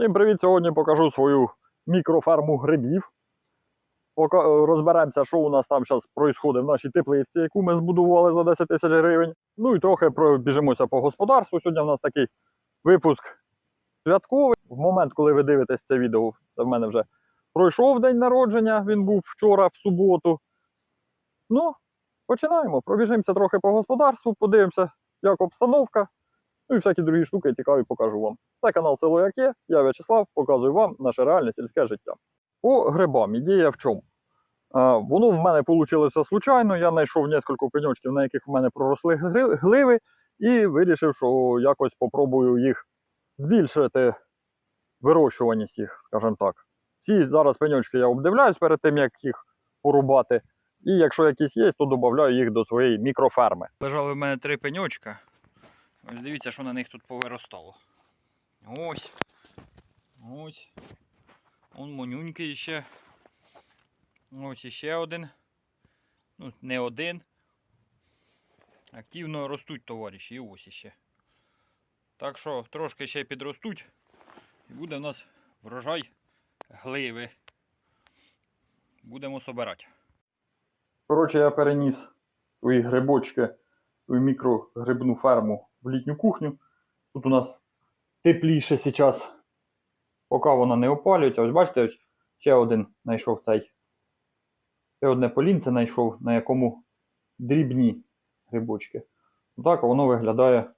Всім привіт! Сьогодні покажу свою мікроферму грибів. Е, розберемося, що у нас там зараз відбувається в нашій теплиці, яку ми збудували за 10 тисяч гривень. Ну і трохи пробіжимося по господарству. Сьогодні в нас такий випуск святковий. В момент, коли ви дивитесь це відео, це в мене вже пройшов день народження. Він був вчора, в суботу. Ну, починаємо. Пробіжимося трохи по господарству, подивимося, як обстановка. Ну і всякі другі штуки цікаві покажу вам. Це канал Село Як. Я В'ячеслав, показую вам наше реальне сільське життя. По грибам ідея в чому? Воно в мене вийшло случайно. Я знайшов кілька пеньочків, на яких в мене проросли гливи, і вирішив, що якось попробую їх збільшити вирощуваність їх, скажімо так. Всі зараз пеньочки я обдивляюсь перед тим, як їх порубати. І якщо якісь є, то додаю їх до своєї мікроферми. Лежали в мене три пеньочка. Ось дивіться, що на них тут повиростало. Ось. Ось. Он монюнький ще. Ось іще один. Ну, не один. Активно ростуть товариші. І ось іще. Так що трошки ще підростуть. І буде в нас врожай гливи. Будемо собирати. Коротше, я переніс свої грибочки, свою мікрогрибну ферму в літню кухню. Тут у нас тепліше зараз, поки вона не опалюється. Ось бачите, ось ще один знайшов цей. Ще одне полінце знайшов, на якому дрібні грибочки. Так воно виглядає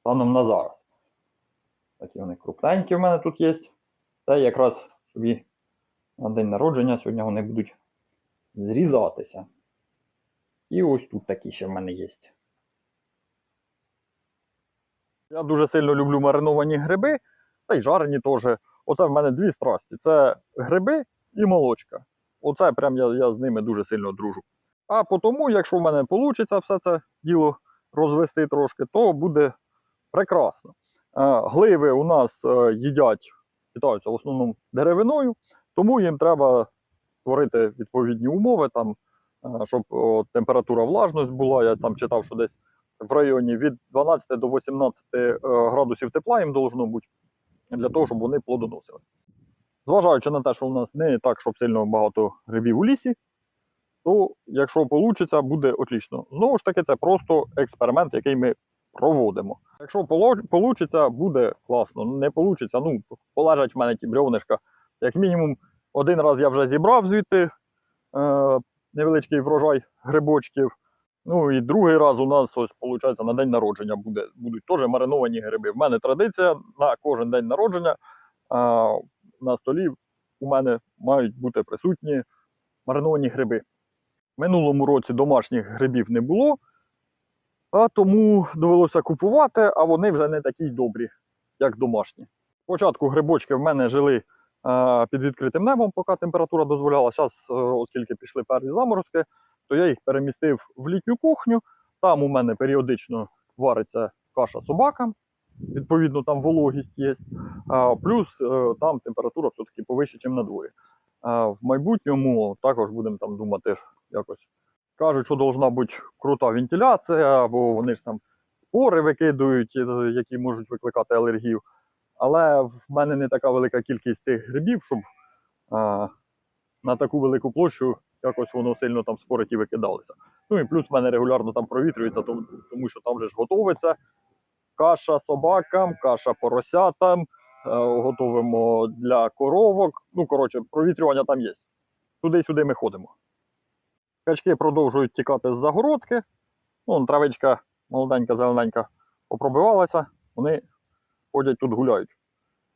станом на зараз. Такі вони крупненькі в мене тут є. Це якраз собі на день народження. Сьогодні вони будуть зрізатися. І ось тут такі ще в мене є. Я дуже сильно люблю мариновані гриби, та й жарені теж. Оце в мене дві страсті: це гриби і молочка. Оце прям я, я з ними дуже сильно дружу. А тому, якщо в мене вийде все це діло розвести трошки, то буде прекрасно. Е, Гливи у нас е, їдять, питаються в основному деревиною, тому їм треба створити відповідні умови, там, е, щоб температура влажність була. Я там читав, що десь в районі від 12 до 18 е, градусів тепла їм должно бути для того, щоб вони плодоносили. Зважаючи на те, що у нас не так, щоб сильно багато грибів у лісі, то якщо вийде, буде отлично. Знову ж таки, це просто експеримент, який ми проводимо. Якщо вийде, буде класно. Не вийде, ну, полежать в мене ті брьовнишка. Як мінімум, один раз я вже зібрав звідти е, невеличкий врожай грибочків. Ну і другий раз у нас ось виходить на день народження буде, будуть теж мариновані гриби. В мене традиція на кожен день народження е, на столі у мене мають бути присутні мариновані гриби. Минулому році домашніх грибів не було, а тому довелося купувати, а вони вже не такі добрі, як домашні. Спочатку грибочки в мене жили е, під відкритим небом, поки температура дозволяла. Зараз, оскільки пішли перші заморозки, то я їх перемістив в літню кухню. Там у мене періодично вариться каша собакам, відповідно, там вологість є. Плюс е, там температура все-таки повище, ніж на дворі. В майбутньому також будемо там думати якось. Кажуть, що повинна бути крута вентиляція, або вони ж там спори викидують, е, які можуть викликати алергію. Але в мене не така велика кількість тих грибів, щоб на таку велику площу якось воно сильно там спорить і викидалося. Ну і плюс в мене регулярно там провітрюється, тому, що там вже ж готовиться каша собакам, каша поросятам, е, готовимо для коровок. Ну, коротше, провітрювання там є. Туди-сюди ми ходимо. Качки продовжують тікати з загородки. Ну, травичка молоденька, зелененька попробивалася, вони ходять тут гуляють.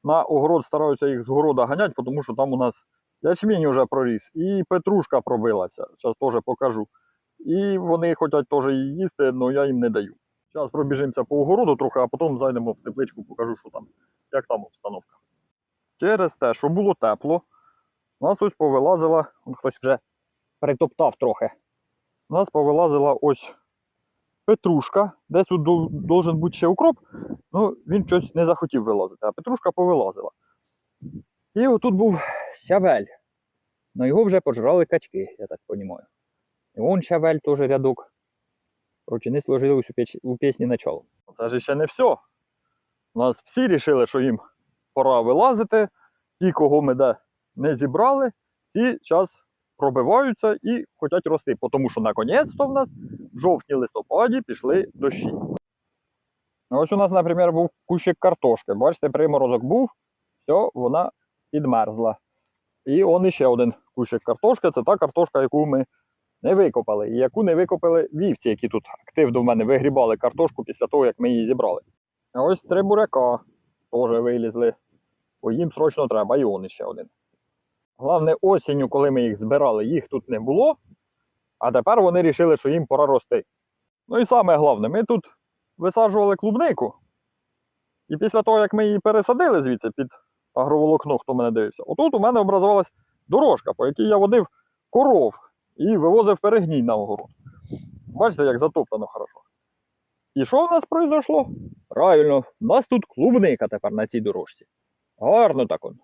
На огород стараються їх з города ганяти, тому що там у нас ячмінь вже проріс, і петрушка пробилася. Зараз теж покажу. І вони хочуть теж її їсти, але я їм не даю. Зараз пробіжимося по огороду трохи, а потім зайдемо в тепличку, покажу, що там, як там обстановка. Через те, що було тепло, у нас ось повилазила, он хтось вже притоптав трохи. У нас повилазила ось петрушка, десь тут дол- должен бути ще укроп, ну він щось не захотів вилазити, а петрушка повилазила. І отут був щавель. Ну його вже пожрали качки, я так розумію. І вон щавель теж рядок. Коротше, не у, печ... у пісні начало. Це ж ще не все. У нас всі рішили, що їм пора вилазити. Ті, кого ми де не зібрали, ті зараз пробиваються і хочуть рости, тому що наконець-то в нас в жовтні-листопаді пішли дощі. Ось у нас, наприклад, був кущик картошки. Бачите, приморозок був, все, вона підмерзла. І он іще один кущик картошки. Це та картошка, яку ми не викопали. І яку не викопали вівці, які тут активно в мене вигрібали картошку після того, як ми її зібрали. Ось три буряка теж вилізли. Бо їм срочно треба, і он іще один. Головне, осінню, коли ми їх збирали, їх тут не було. А тепер вони вирішили, що їм пора рости. Ну і саме головне, ми тут висаджували клубнику. І після того, як ми її пересадили звідси під агроволокно, хто мене дивився, отут у мене образувалась дорожка, по якій я водив коров і вивозив перегній на огород. Бачите, як затоптано хорошо. І що в нас произошло? Правильно, в нас тут клубника тепер на цій дорожці. Гарно так он.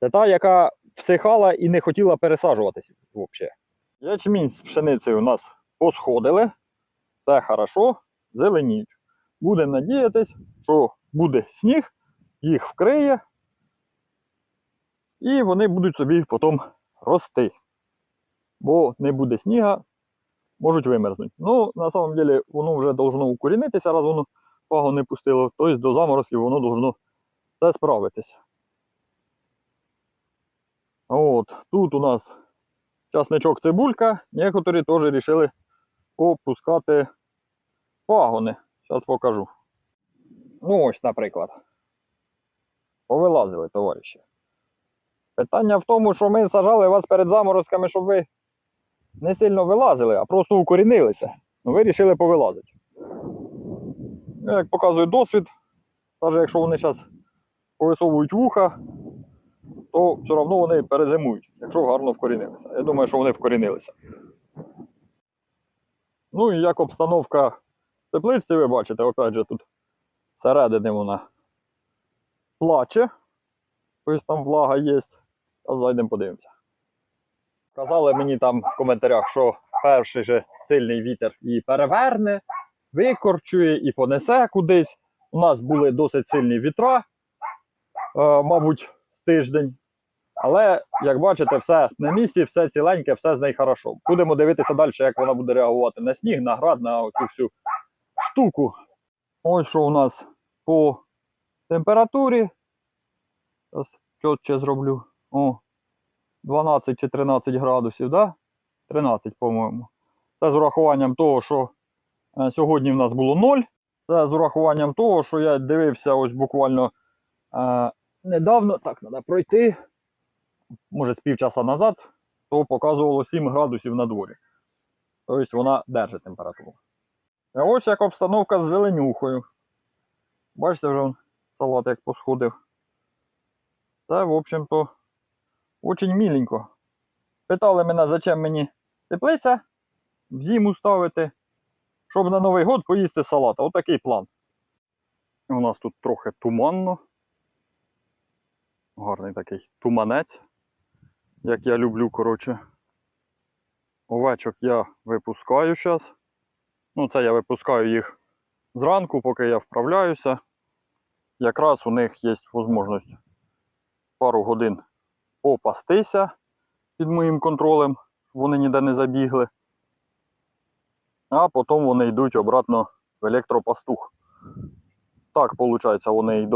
Це та, яка всихала і не хотіла пересаджуватись взагалі. Ячмінь з пшеницею у нас посходили. Все хорошо, зеленіють. Будемо надіятись, що буде сніг, їх вкриє, і вони будуть собі потім рости. Бо не буде сніга, можуть вимерзнути. Ну, на самом деле, воно вже должно укорінитися, раз воно пагу не пустило, тобто до заморозків воно должно все справитися. От, тут у нас часничок цибулька, некоторі теж вирішили опускати пагони. Зараз покажу. Ну ось, наприклад. Повилазили, товариші. Питання в тому, що ми сажали вас перед заморозками, щоб ви не сильно вилазили, а просто укорінилися. Ну, ви вирішили повилазити. Як показує досвід, навіть якщо вони зараз повисовують вуха, то все одно вони перезимують, якщо гарно вкорінилися. Я думаю, що вони вкорінилися. Ну і як обстановка в тепличці, ви бачите, опять же тут всередині вона плаче. Ось там влага є. Зараз зайдемо подивимося. Казали мені там в коментарях, що перший же сильний вітер її переверне, викорчує і понесе кудись. У нас були досить сильні вітра, е, мабуть, тиждень. Але, як бачите, все на місці, все ціленьке, все з нею хорошо. Будемо дивитися далі, як вона буде реагувати на сніг, на град, на цю всю штуку. Ось що у нас по температурі. Зараз чотче зроблю. О, 12 чи 13 градусів, да? 13, по-моєму. Це з урахуванням того, що е, сьогодні в нас було 0. Це з урахуванням того, що я дивився ось буквально е, недавно, так, треба пройти, може з півчаса назад, то показувало 7 градусів на дворі. Тобто вона держить температуру. А ось як обстановка з зеленюхою. Бачите, вже салат як посходив. Це, в общем-то, очень міленько. Питали мене, зачем мені теплиця в зиму ставити, щоб на Новий год поїсти салат. Отакий план. У нас тут трохи туманно. Гарний такий туманець, як я люблю, коротше. Овечок я випускаю зараз. Ну, це я випускаю їх зранку, поки я вправляюся. Якраз у них є можливість пару годин попастися під моїм контролем, вони ніде не забігли. А потім вони йдуть обратно в електропастух. Так, виходить, вони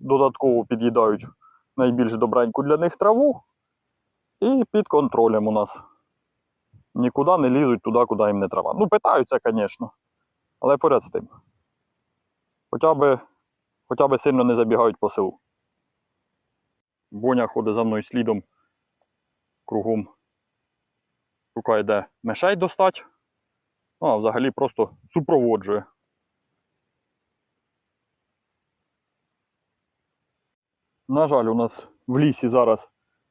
додатково під'їдають найбільш добреньку для них траву. І під контролем у нас. Нікуди не лізуть туди, куди їм не треба. Ну, питаються, звісно. Але поряд з тим. Хоча би, хоча би сильно не забігають по селу. Боня ходить за мною слідом кругом. Шукає, де мишей достать. Ну, а взагалі просто супроводжує. На жаль, у нас в лісі зараз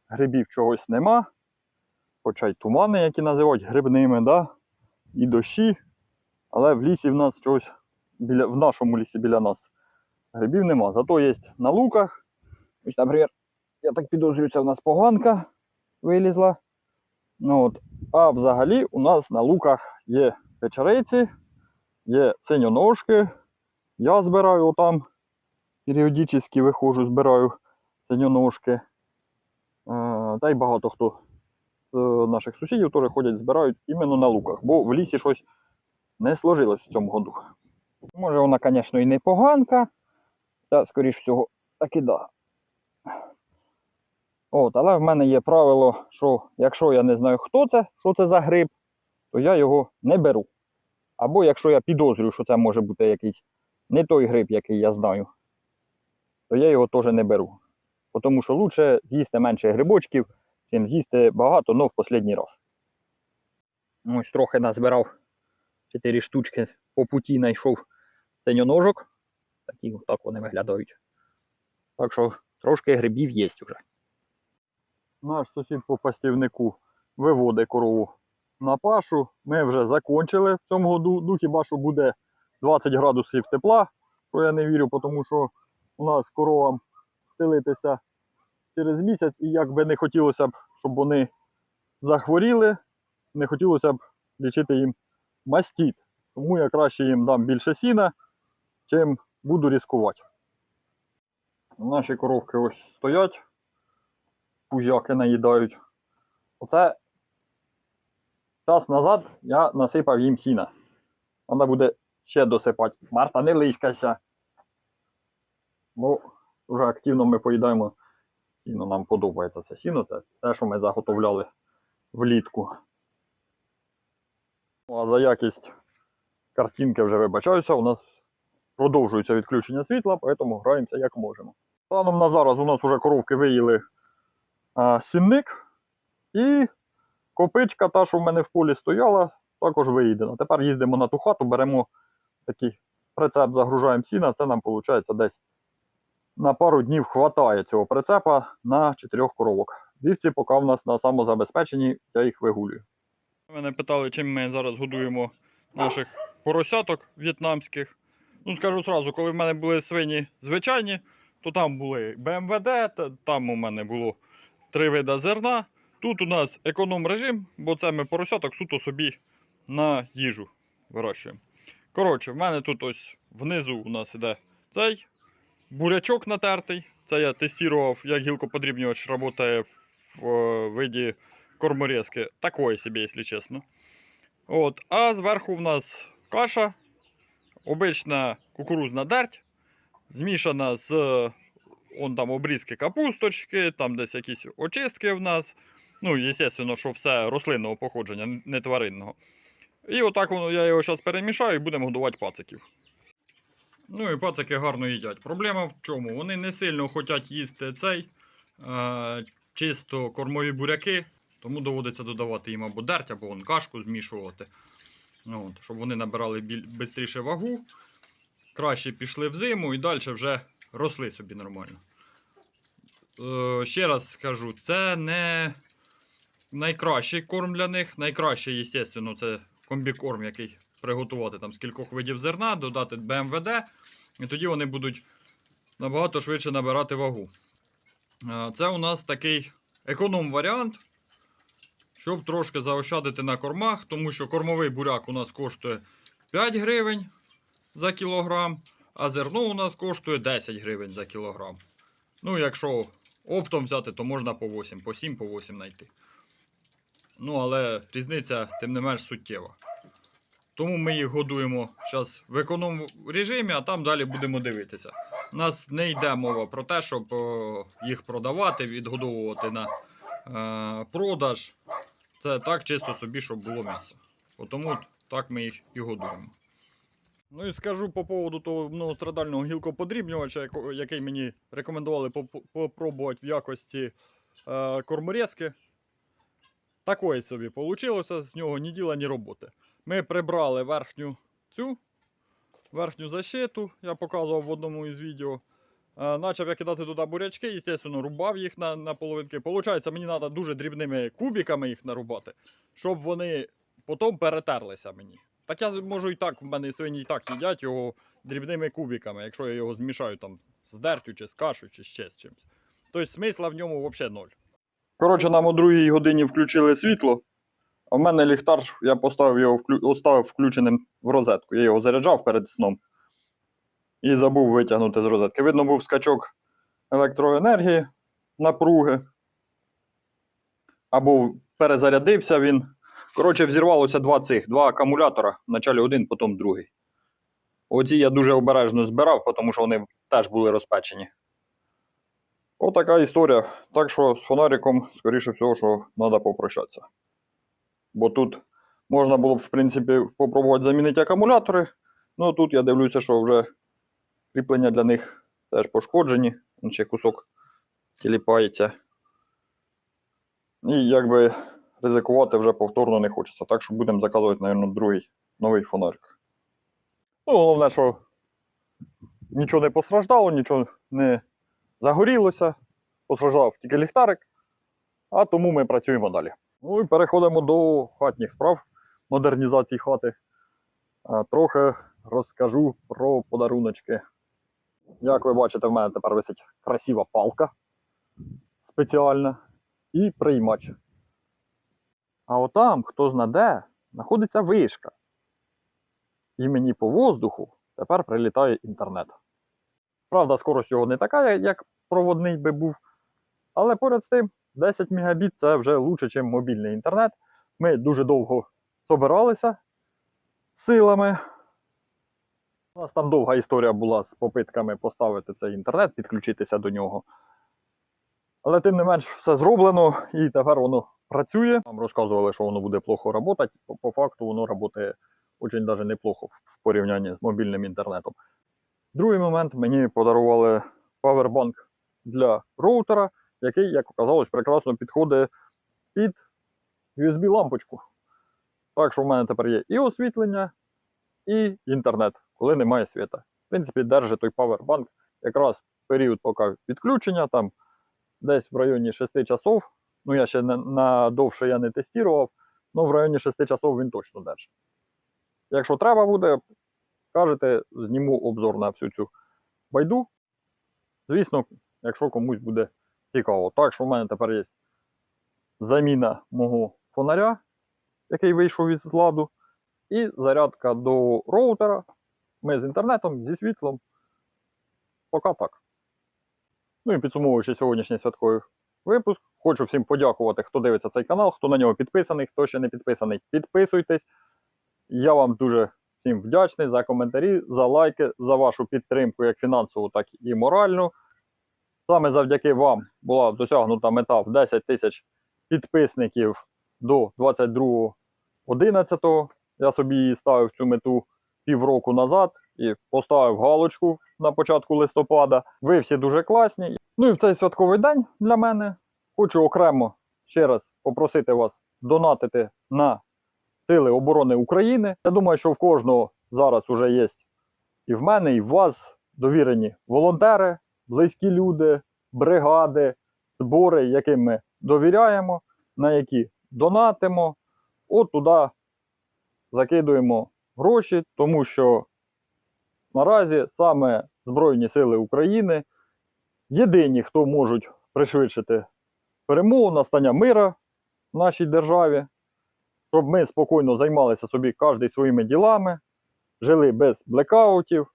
грибів чогось нема. Хоча й тумани, які називають грибними, да? і дощі. Але в лісі в нас чогось біля, в нашому лісі біля нас грибів нема. Зато є на луках. Ось, наприклад, я так підозрюю, це в нас поганка вилізла. Ну, от. А взагалі у нас на луках є печериці, є синьоножки. Я збираю отам періодично виходжу, збираю синьоножки. Е, Та й багато хто з наших сусідів теж ходять, збирають іменно на луках, бо в лісі щось не сложилось в цьому году. Може вона, звісно, і не поганка, та, скоріш всього, так і да. От, але в мене є правило, що якщо я не знаю, хто це, що це за гриб, то я його не беру. Або якщо я підозрюю, що це може бути якийсь не той гриб, який я знаю, то я його теж не беру. Тому що краще з'їсти менше грибочків, чим з'їсти багато, але в останній раз. Ось трохи назбирав 4 штучки по путі знайшов синьоножок. Такі так вони виглядають. Так що трошки грибів є вже. Наш сусід по пастівнику виводить корову на пашу. Ми вже закончили в цьому году. Ну хіба що буде 20 градусів тепла, що я не вірю, тому що у нас коровам стелитися через місяць, і як би не хотілося б, щоб вони захворіли, не хотілося б лічити їм мастіт. Тому я краще їм дам більше сіна, чим буду ризикувати. Наші коровки ось стоять, пузяки наїдають. Оце час назад я насипав їм сіна. Треба буде ще досипати. Марта, не лиськайся. Бо вже активно ми поїдаємо сіно. Нам подобається це сіно, це те, що ми заготовляли влітку. Ну, а за якість картинки вже вибачаюся, у нас продовжується відключення світла, тому граємося як можемо. Станом на зараз у нас вже коровки виїли а, сінник і копичка, та, що в мене в полі стояла, також виїдена. Тепер їздимо на ту хату, беремо такий прицеп, загружаємо сіна, це нам виходить десь на пару днів хватає цього прицепа на чотирьох коровок. Вівці поки в нас на самозабезпеченні, я їх вигулюю. Мене питали, чим ми зараз годуємо наших поросяток в'єтнамських. Ну, скажу зразу, коли в мене були свині звичайні, то там були БМВД, там у мене було три вида зерна. Тут у нас економ режим, бо це ми поросяток суто собі на їжу вирощуємо. Коротше, в мене тут ось внизу у нас іде цей бурячок натертий. Це я тестував, як гілкоподрібнювач працює в е, виді корморезки. Такої собі, якщо чесно. От. А зверху в нас каша, обична кукурузна дерть, змішана з он там обрізки капусточки, там десь якісь очистки в нас. Ну, звісно, що все рослинного походження, не тваринного. І отак я його зараз перемішаю і будемо годувати пациків. Ну і пацики гарно їдять. Проблема в чому? Вони не сильно хочуть їсти цей е, чисто кормові буряки, тому доводиться додавати їм або дерть, або вон кашку змішувати. Ну, от, щоб вони набирали біль... швидше вагу, краще пішли в зиму і далі вже росли собі нормально. Е, ще раз скажу, це не найкращий корм для них. Найкраще, звісно, це комбікорм, який приготувати там з кількох видів зерна, додати БМВД, і тоді вони будуть набагато швидше набирати вагу. Е, Це у нас такий економ-варіант, щоб трошки заощадити на кормах, тому що кормовий буряк у нас коштує 5 гривень за кілограм, а зерно у нас коштує 10 гривень за кілограм. Ну, якщо оптом взяти, то можна по 8, по 7, по 8 знайти. Ну, але різниця, тим не менш, суттєва. Тому ми їх годуємо зараз в економ режимі, а там далі будемо дивитися. У нас не йде мова про те, щоб е, їх продавати, відгодовувати на е, продаж. Це так чисто собі, щоб було м'ясо. Тому так ми їх і годуємо. Ну і скажу по поводу того многострадального гілкоподрібнювача, який мені рекомендували поп- попробувати в якості е, корморезки. Такої собі вийшло, з нього ні діла, ні роботи. Ми прибрали верхню цю верхню защиту, я показував в одному із відео. Е, Начав я кидати туди бурячки, звісно, рубав їх на, на половинки. Получається, мені треба дуже дрібними кубиками їх нарубати, щоб вони потім перетерлися мені. Так я можу і так, в мене свині і так їдять його дрібними кубиками, якщо я його змішаю там з дертю, чи з кашею, чи ще з чимось. Тобто смисла в ньому взагалі ноль. Коротше, нам о другій годині включили світло. А в мене ліхтар, я поставив його вклю... оставив включеним в розетку. Я його заряджав перед сном. І забув витягнути з розетки. Видно, був скачок електроенергії, напруги. Або перезарядився він. Коротше, взірвалося два цих, два акумулятора. Вначалі один, потім другий. Оці я дуже обережно збирав, тому що вони теж були розпечені. Отака історія. Так що з фонариком, скоріше всього, що треба попрощатися. Бо тут можна було б, в принципі, попробувати замінити акумулятори. Ну тут я дивлюся, що вже кріплення для них теж пошкоджені. Ще кусок тіліпається. І якби ризикувати вже повторно не хочеться. Так що будемо заказувати, мабуть, другий новий фонарик. Ну, головне, що нічого не постраждало, нічого не загорілося. Постраждав тільки ліхтарик, а тому ми працюємо далі. Ну і переходимо до хатніх справ модернізації хати. Трохи розкажу про подаруночки. Як ви бачите, в мене тепер висить красива палка спеціальна і приймач. А отам, хто знаде, знаходиться вишка. І мені по воздуху тепер прилітає інтернет. Правда, скорость його не така, як проводний би був. Але поряд з тим, 10 Мбіт це вже краще, ніж мобільний інтернет. Ми дуже довго собиралися силами. У нас там довга історія була з попитками поставити цей інтернет, підключитися до нього. Але тим не менш все зроблено і тепер воно працює. Нам розказували, що воно буде плохо працювати. По, факту воно працює дуже навіть неплохо в порівнянні з мобільним інтернетом. Другий момент мені подарували павербанк для роутера, який, як оказалось, прекрасно підходить під USB-лампочку. Так що в мене тепер є і освітлення, і інтернет, коли немає світа. В принципі, держить той павербанк якраз період поки відключення, там десь в районі 6 часов. Ну, я ще на, на довше я не тестував, але в районі 6 часов він точно держить. Якщо треба буде, кажете, зніму обзор на всю цю байду. Звісно, якщо комусь буде цікаво. Так що в мене тепер є заміна мого фонаря, який вийшов із ладу, і зарядка до роутера. Ми з інтернетом, зі світлом. Поки так. Ну і підсумовуючи сьогоднішній святковий випуск, хочу всім подякувати, хто дивиться цей канал, хто на нього підписаний, хто ще не підписаний. Підписуйтесь. Я вам дуже всім вдячний за коментарі, за лайки, за вашу підтримку як фінансову, так і моральну. Саме завдяки вам була досягнута мета в 10 тисяч підписників до 22.11. Я собі ставив цю мету півроку назад і поставив галочку на початку листопада. Ви всі дуже класні. Ну і в цей святковий день для мене хочу окремо ще раз попросити вас донатити на Сили оборони України. Я думаю, що в кожного зараз вже є і в мене, і в вас довірені волонтери, близькі люди, бригади, збори, яким ми довіряємо, на які донатимо. От туди закидуємо гроші, тому що наразі саме Збройні Сили України єдині, хто можуть пришвидшити перемогу, настання мира в нашій державі щоб ми спокійно займалися собі кожен своїми ділами, жили без блекаутів,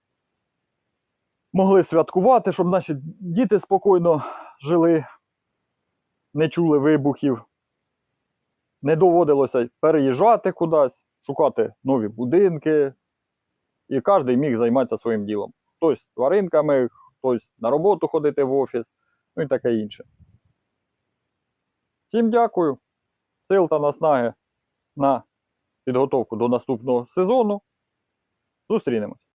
могли святкувати, щоб наші діти спокійно жили, не чули вибухів, не доводилося переїжджати кудись, шукати нові будинки, і кожен міг займатися своїм ділом. Хтось з тваринками, хтось на роботу ходити в офіс, ну і таке інше. Всім дякую. Сил та наснаги на підготовку до наступного сезону. Зустрінемось!